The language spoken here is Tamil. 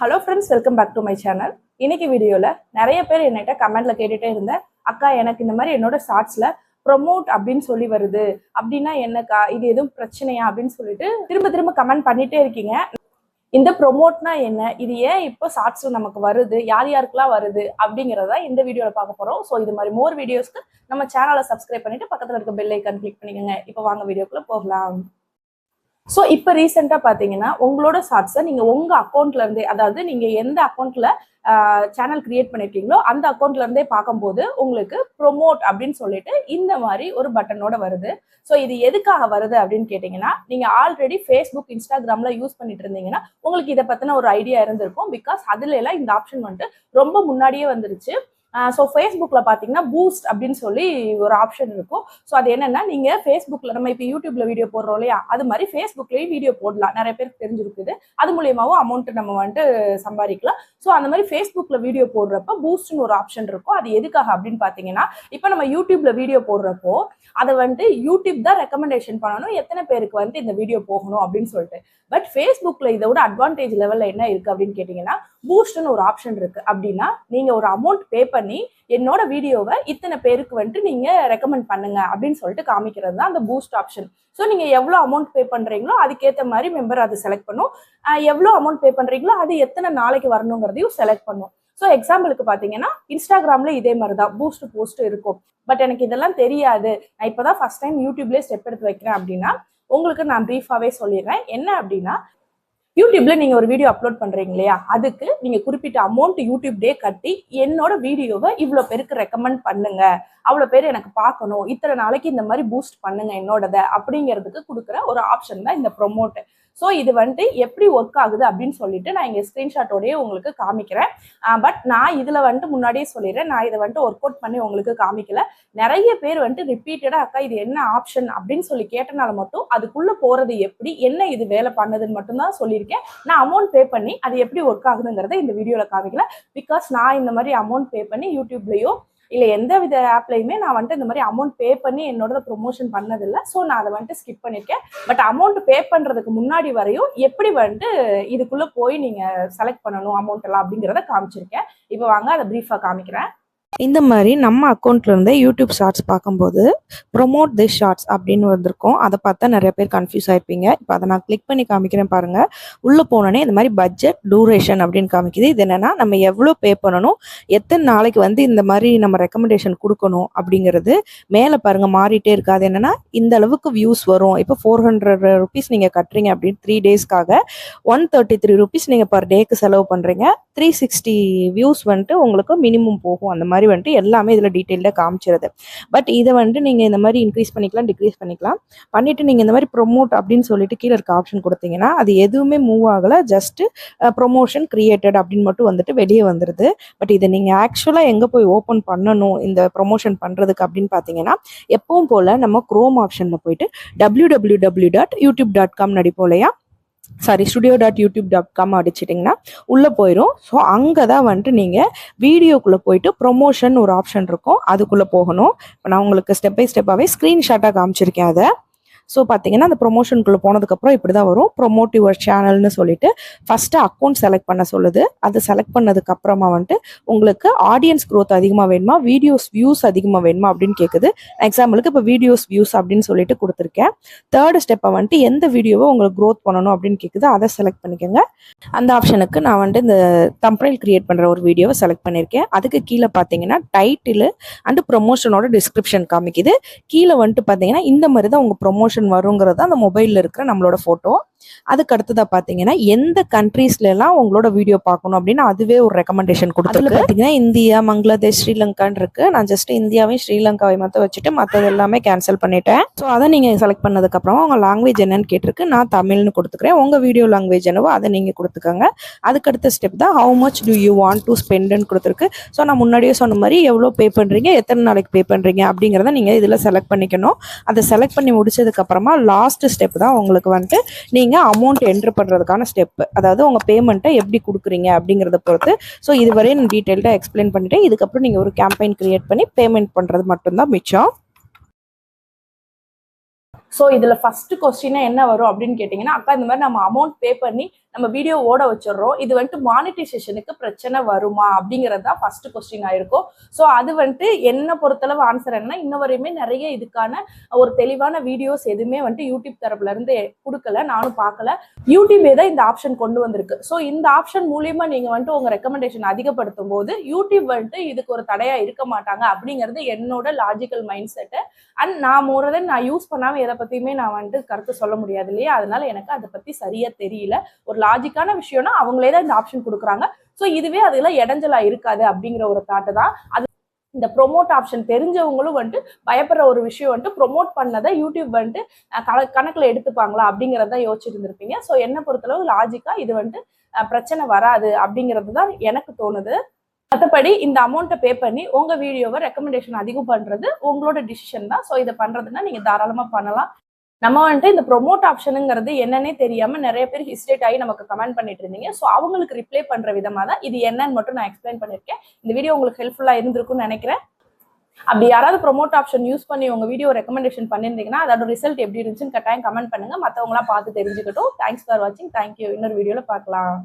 Hello friends welcome back to my channel இன்னைக்கு வீடியோவில் நிறைய பேர் என்கிட்ட கமெண்ட்ல கேட்டுட்டே இருந்தேன். அக்கா எனக்கு இந்த மாதிரி என்னோட ஷார்ட்ஸில் ப்ரொமோட் அப்படின்னு சொல்லி வருது. அப்படின்னா என்னக்கா? இது எதுவும் பிரச்சனையா? அப்படின்னு சொல்லிட்டு திரும்ப திரும்ப கமெண்ட் பண்ணிட்டே இருக்கீங்க. இந்த ப்ரொமோட்னா என்ன? இது ஏன் இப்போ ஷார்ட்ஸ்ல நமக்கு வருது? யார் யாருக்கெல்லாம் வருது? அப்படிங்கிறத இந்த வீடியோவில் பார்க்க போகிறோம் ஸோ இது மாதிரி மோர் வீடியோஸ்க்கு நம்ம சேனலை சப்ஸ்கிரைப் பண்ணிட்டு பக்கத்தில் இருக்க பெல் ஐக்கான் கிளிக் பண்ணிக்கோங்க. இப்போ வாங்க வீடியோக்குள்ளே போகலாம். ஸோ இப்போ ரீசெண்டாக பார்த்தீங்கன்னா உங்களோட ஷார்ட்ஸை நீங்கள் உங்கள் அக்கௌண்ட்லேருந்தே அதாவது நீங்கள் எந்த அக்கௌண்ட்டில் சேனல் கிரியேட் பண்ணிருக்கீங்களோ அந்த அக்கௌண்ட்லேருந்தே பார்க்கும்போது உங்களுக்கு ப்ரொமோட் அப்படின்னு சொல்லிட்டு இந்த மாதிரி ஒரு பட்டனோட வருது. ஸோ இது எதுக்காக வருது அப்படின்னு கேட்டிங்கன்னா நீங்கள் ஆல்ரெடி ஃபேஸ்புக் இன்ஸ்டாகிராமில் யூஸ் பண்ணிட்டு இருந்தீங்கன்னா உங்களுக்கு இதை பற்றின ஒரு ஐடியா இருந்திருக்கும். பிகாஸ் அதுல எல்லாம் இந்த ஆப்ஷன் வந்துட்டு ரொம்ப முன்னாடியே வந்துருச்சு. ஸோ ஃபேஸ்புக்கில் பார்த்தீங்கன்னா பூஸ்ட் அப்படின்னு சொல்லி ஒரு ஆப்ஷன் இருக்கும். ஸோ அது என்னென்னா நீங்கள் ஃபேஸ்புக்கில் நம்ம இப்போ யூடியூப்ல வீடியோ போடுறோம் இல்லையா? அது மாதிரி ஃபேஸ்புக்லேயும் வீடியோ போடலாம். நிறைய பேருக்கு தெரிஞ்சிருக்குது. அது மூலியமாகவும் அமௌண்ட்டு நம்ம வந்துட்டு சம்பாதிக்கலாம். ஸோ அந்த மாதிரி ஃபேஸ்புக்கில் வீடியோ போடுறப்ப பூஸ்ட்னு ஒரு ஆப்ஷன் இருக்கும். அது எதுக்காக அப்படின்னு பார்த்தீங்கன்னா இப்போ நம்ம யூடியூப்ல வீடியோ போடுறப்போ அதை வந்துட்டு யூடியூப் தான் ரெக்கமெண்டேஷன் பண்ணணும். எத்தனை பேருக்கு வந்து இந்த வீடியோ போகணும் அப்படின்னு சொல்லிட்டு. பட் ஃபேஸ்புக்கில் இதோட அட்வான்டேஜ் லெவலில் என்ன இருக்குது அப்படின்னு கேட்டிங்கன்னா பூஸ்ட்னு ஒரு ஆப்ஷன் இருக்குது அப்படின்னா நீங்கள் ஒரு அமௌண்ட் பே பண்ணி என்னோட வீடியோவை இத்தனை பேருக்கு வந்துட்டு நீங்க ரெக்கமெண்ட் பண்ணுங்க அப்படின்னு சொல்லிட்டு காமிக்கிறது தான் அந்த பூஸ்ட் ஆப்ஷன் ஸோ நீங்க எவ்வளோ அமௌண்ட் பே பண்றீங்களோ அதுக்கேற்ற மாதிரி மெம்பர் அதை செலக்ட் பண்ணும். எவ்வளோ அமௌண்ட் பே பண்றீங்களோ அது எத்தனை நாளைக்கு வரணுங்கிறதையும் செலக்ட் பண்ணும். ஸோ எக்ஸாம்பிளுக்கு பார்த்தீங்கன்னா இன்ஸ்டாகிராம்ல இதே மாதிரி தான் பூஸ்ட் போஸ்ட் இருக்கும். பட் எனக்கு இதெல்லாம் தெரியாது. நான் இப்போதான் ஃபர்ஸ்ட் டைம் யூடியூப்லேயே ஸ்டெப் எடுத்து வைக்கிறேன் அப்படின்னா உங்களுக்கு நான் ப்ரீஃபாகவே சொல்லிடுறேன். என்ன அப்படின்னா யூடியூப்ல நீங்க ஒரு வீடியோ அப்லோட் பண்றீங்க இல்லையா? அதுக்கு நீங்க குறிப்பிட்ட அமௌண்ட் யூடியூப் டே கட்டி என்னோட வீடியோவை இவ்வளோ பேருக்கு ரெக்கமெண்ட் பண்ணுங்க. அவ்வளோ பேர் எனக்கு பார்க்கணும். இத்தனை நாளைக்கு இந்த மாதிரி பூஸ்ட் பண்ணுங்க என்னோடத அப்படிங்கிறதுக்கு கொடுக்குற ஒரு ஆப்ஷன் தான் இந்த ப்ரொமோட் ஸோ இது வந்துட்டு எப்படி ஒர்க் ஆகுது அப்படின்னு சொல்லிட்டு நான் இங்கே ஸ்க்ரீன்ஷாட்டோடய உங்களுக்கு காமிக்கிறேன். பட் நான் இதில் வந்துட்டு முன்னாடியே சொல்லிடுறேன். நான் இதை வந்துட்டு ஒர்க் அவுட் பண்ணி உங்களுக்கு காமிக்கல. நிறைய பேர் வந்துட்டு ரிப்பீட்டடாக அக்கா இது என்ன ஆப்ஷன் அப்படின்னு சொல்லி கேட்டனால மட்டும் அதுக்குள்ளே போகிறது எப்படி என்ன இது வேலை பண்ணதுன்னு மட்டும்தான் சொல்லியிருக்கேன். நான் அமௌண்ட் பே பண்ணி அது எப்படி ஒர்க் ஆகுதுங்கிறத இந்த வீடியோவில் காமிக்கல. பிகாஸ் நான் இந்த மாதிரி அமௌண்ட் பே பண்ணி யூடியூப்லேயோ இல்லை எந்த வித ஆப்லையுமே நான் வந்துட்டு இந்த மாதிரி அமௌண்ட் பே பண்ணி என்னோட ப்ரொமோஷன் பண்ணதில்லை. ஸோ நான் அதை வந்துட்டு ஸ்கிப் பண்ணியிருக்கேன் பட் அமௌண்ட் பே பண்ணுறதுக்கு முன்னாடி வரையும் எப்படி வந்துட்டு இதுக்குள்ளே போய் நீங்கள் செலக்ட் பண்ணணும் அமௌண்ட் எல்லாம் அப்படிங்கிறத காமிச்சிருக்கேன். இப்போ வாங்க அதை ப்ரீஃபாக காமிக்கிறேன். இந்த மாதிரி நம்ம அக்கௌண்ட்ல இருந்து யூடியூப் ஷார்ட்ஸ் பார்க்கும்போது ப்ரொமோட் திஸ் ஷார்ட்ஸ் அப்படின்னு வந்திருக்கும். அதை பார்த்தா நிறைய பேர் கன்ஃபியூஸ் ஆயிருப்பீங்க. இப்போ அதை நான் கிளிக் பண்ணி காமிக்கிறேன் பாருங்க. உள்ள போனோடனே இந்த மாதிரி பட்ஜெட் டூரேஷன் அப்படின்னு காமிக்குது. இது என்னன்னா நம்ம எவ்வளோ பே பண்ணணும் எத்தனை நாளைக்கு வந்து இந்த மாதிரி நம்ம ரெக்கமெண்டேஷன் கொடுக்கணும் அப்படிங்கிறது மேலே பாருங்க மாறிட்டே இருக்காது. அது என்னன்னா இந்த அளவுக்கு வியூஸ் வரும். இப்போ ஃபோர் ஹண்ட்ரட் ருபீஸ் நீங்க கட்டுறீங்க அப்படின்னு த்ரீ டேஸ்க்காக ஒன் தேர்ட்டி த்ரீ ருபீஸ் நீங்க பர் டேக்கு செலவு பண்றீங்க. த்ரீ சிக்ஸ்டி வியூஸ் வந்துட்டு உங்களுக்கு மினிமம் போகும். அந்த மாதிரி வந்துட்டு எல்லாமே இதில் டீட்டெயிலாக காமிச்சிருது. பட் இதை வந்துட்டு நீங்கள் இந்த மாதிரி இன்க்ரீஸ் பண்ணிக்கலாம் டிக்ரீஸ் பண்ணிக்கலாம். பண்ணிவிட்டு நீங்கள் இந்த மாதிரி ப்ரொமோட் அப்படின்னு சொல்லிட்டு கீழே இருக்க ஆப்ஷன் கொடுத்தீங்கன்னா அது எதுவுமே மூவ் ஆகலை. ஜஸ்ட்டு ப்ரொமோஷன் கிரியேட்டட் அப்படின்னு மட்டும் வந்துட்டு வெளியே வந்துடுது பட் இதை நீங்கள் ஆக்சுவலாக எங்கே போய் ஓப்பன் பண்ணணும் இந்த ப்ரொமோஷன் பண்ணுறதுக்கு அப்படின்னு பார்த்தீங்கன்னா எப்பவும் போல் நம்ம க்ரோம் ஆப்ஷனில் போயிட்டு W W W dot YouTube dot com நடிப்போலையா sorry studio dot YouTube dot com அடிச்சிட்டிங்கன்னா உள்ளே போயிடும் ஸோ அங்கே தான் வந்துட்டு நீங்கள் வீடியோக்குள்ளே போயிட்டு ப்ரொமோஷன் ஒரு ஆப்ஷன் இருக்கும். அதுக்குள்ளே போகணும். இப்போ நான் உங்களுக்கு ஸ்டெப் பை ஸ்டெப்பாகவே ஸ்க்ரீன்ஷாட்டாக காமிச்சிருக்கேன் அதை. ஸோ பார்த்தீங்கன்னா அந்த ப்ரொமோஷனுக்குள்ளே போனதுக்கப்புறம் இப்படி தான் வரும் ப்ரொமோட் யுவர் சேனல்னு சொல்லிட்டு ஃபஸ்ட்டு அக்கௌண்ட் செலக்ட் பண்ண சொல்லுது. அது செலக்ட் பண்ணதுக்கு அப்புறமா வந்துட்டு உங்களுக்கு ஆடியன்ஸ் க்ரோத் அதிகமாக வேணுமா? வீடியோஸ் வியூஸ் அதிகமாக வேணுமா? அப்படின்னு கேட்குது எக்ஸாம்பிளுக்கு இப்போ வீடியோஸ் வியூஸ் அப்படின்னு சொல்லிட்டு கொடுத்துருக்கேன். தேர்ட் ஸ்டெப்பை வந்துட்டு எந்த வீடியோவை உங்களுக்கு க்ரோத் பண்ணணும் அப்படின்னு கேட்குது அதை செலக்ட் பண்ணிக்கோங்க. அந்த ஆப்ஷனுக்கு நான் வந்துட்டு இந்த தம்ப்ரைல் கிரியேட் பண்ணுற ஒரு வீடியோவை செலக்ட் பண்ணியிருக்கேன் அதுக்கு கீழே பார்த்தீங்கன்னா டைட்டில் அண்டு ப்ரொமோஷனோட டிஸ்கிரிப்ஷன் காமிக்குது. கீழே வந்துட்டு பார்த்தீங்கன்னா இந்த மாதிரி தான் உங்கள் ப்ரொமோஷன் வருங்கிறது அந்த மொபைலில் இருக்கிற நம்மளோட ஃபோட்டோ அதுக்கு அடுத்ததாக பார்த்தீங்கன்னா எந்த கண்ட்ரீஸ்ல எல்லாம் உங்களோட வீடியோ பார்க்கணும் அப்படின்னு அதுவே ஒரு ரெக்கமெண்டேஷன் கொடுத்துருக்கு. பார்த்தீங்கன்னா இந்தியா பங்களாதேஷ் ஸ்ரீலங்கான்னு இருக்கு. நான் ஜஸ்ட் இந்தியாவையும் ஸ்ரீலங்காவை மட்டும் வச்சுட்டு மற்றது எல்லாமே கேன்சல் பண்ணிட்டேன். ஸோ அதை நீங்கள் செலக்ட் பண்ணதுக்கு அப்புறமா உங்க லாங்குவேஜ் என்னன்னு கேட்டிருக்கு. நான் தமிழ்னு கொடுத்துக்கிறேன். உங்க வீடியோ லாங்குவேஜ் என்னவோ அதை நீங்க கொடுத்துக்கோங்க. அதுக்கு அடுத்த ஸ்டெப் தான் how much do you want to ஸ்பெண்ட்னு கொடுத்துருக்கு. ஸோ நான் முன்னாடியே சொன்ன மாதிரி எவ்வளோ பே பண்ணுறீங்க எத்தனை நாளைக்கு பே பண்ணுறீங்க அப்படிங்கிறத நீங்கள் இதில் செலக்ட் பண்ணிக்கணும். அதை செலக்ட் பண்ணி முடிச்சதுக்கு அப்புறமா லாஸ்ட் ஸ்டெப் தான் உங்களுக்கு வந்துட்டு நீங்கள் அமௌண்ட் என்ட்ரு பண்ணுறதுக்கான ஸ்டெப் அதாவது உங்கள் பேமெண்ட்டை எப்படி கொடுக்குறீங்க அப்படிங்கிறத பொறுத்து. ஸோ இதுவரை நான் டீட்டெயில்டாக எக்ஸ்பிளைன் பண்ணிட்டேன். இதுக்கப்புறம் நீங்கள் ஒரு கேம்பெயின் கிரியேட் பண்ணி பேமெண்ட் பண்ணுறது மட்டும்தான் மிச்சம். ஸோ இதில் ஃபஸ்ட்டு கொஸ்டினே என்ன வரும் அப்படின்னு கேட்டிங்கன்னா அக்கா இந்த மாதிரி நம்ம அமௌண்ட் பே பண்ணி நம்ம வீடியோ ஓட வச்சிடுறோம். இது வந்துட்டு மானிட்டைசேஷனுக்கு பிரச்சனை வருமா அப்படிங்கிறது தான் ஃபர்ஸ்ட் கொஸ்டின் ஆயிருக்கும் ஸோ அது வந்துட்டு என்ன பொறுத்தளவு ஆன்சர் என்ன இன்ன வரையுமே நிறைய இதுக்கான ஒரு தெளிவான வீடியோஸ் எதுவுமே வந்துட்டு யூடியூப் தரப்புல இருந்து கொடுக்கல நானும் பார்க்கல. யூடியூபே தான் இந்த ஆப்ஷன் கொண்டு வந்திருக்கு. ஸோ இந்த ஆப்ஷன் மூலியமா நீங்க வந்துட்டு உங்க ரெக்கமெண்டேஷன் அதிகப்படுத்தும் போது யூடியூப் வந்துட்டு இதுக்கு ஒரு தடையா இருக்க மாட்டாங்க அப்படிங்கிறது என்னோட லாஜிக்கல் மைண்ட் செட்டு அண்ட் நான் மோரதன் நான் யூஸ் பண்ணாம எதை பற்றியுமே நான் வந்துட்டு கருத்து சொல்ல முடியாது இல்லையா? அதனால எனக்கு அதை பற்றி சரியா தெரியல. ஒரு லாஜிக்கான விஷயம்னா அவங்களே தான் இந்த ஆப்ஷன் கொடுக்குறாங்க. ஸோ இதுவே அதுல இடைஞ்சலா இருக்காது அப்படிங்கிற ஒரு தாட்டு தான். அது இந்த ப்ரொமோட் ஆப்ஷன் தெரிஞ்சவங்களும் வந்துட்டு பயப்படுற ஒரு விஷயம் வந்துட்டு ப்ரொமோட் பண்ணதை யூடியூப் வந்துட்டு அஹ், கண- எடுத்துப்பாங்களா அப்படிங்கிறத யோசிச்சுட்டு இருந்திருப்பீங்க ஸோ என்னை பொறுத்தளவு லாஜிக்காக இது வந்துட்டு பிரச்சனை வராது அப்படிங்கிறது தான் எனக்கு தோணுது. மற்றபடி இந்த அமௌண்ட்டை பே பண்ணி உங்கள் வீடியோவை ரெக்கமெண்டேஷன் அதிகம் பண்ணுறது உங்களோட டிசிஷன் தான். ஸோ இதை பண்றதுன்னா நீங்க தாராளமாக பண்ணலாம். நம்ம வந்துட்டு இந்த ப்ரொமோட் ஆப்ஷனுங்கிறது என்னன்னே தெரியாம நிறைய பேர் ஹிஸ்டேட் ஆகி நமக்கு கமெண்ட் பண்ணிட்டு இருந்தீங்க. ஸோ அவங்களுக்கு ரிப்ளை பண்ணுற விதமா தான் இது என்னன்னு மட்டும் நான் எக்ஸ்பிளைன் பண்ணிருக்கேன் இந்த வீடியோ உங்களுக்கு ஹெல்ப்ஃபுல்லாக இருந்திருக்கும்னு நினைக்கிறேன். அப்படி யாராவது ப்ரொமோட் ஆப்ஷன் யூஸ் பண்ணி உங்க வீடியோ ரெக்கமெண்டேஷன் பண்ணியிருந்தீங்கன்னா அதோட ரிசல்ட் எப்படி இருந்துச்சுன்னு கட்டாயம் கமெண்ட் பண்ணுங்கள் மற்றவங்களாம் பார்த்து தெரிஞ்சுக்கட்டும். தேங்க்ஸ் ஃபார் வாட்சிங் தேங்க்யூ இன்னொரு வீடியோவில் பார்க்கலாம்.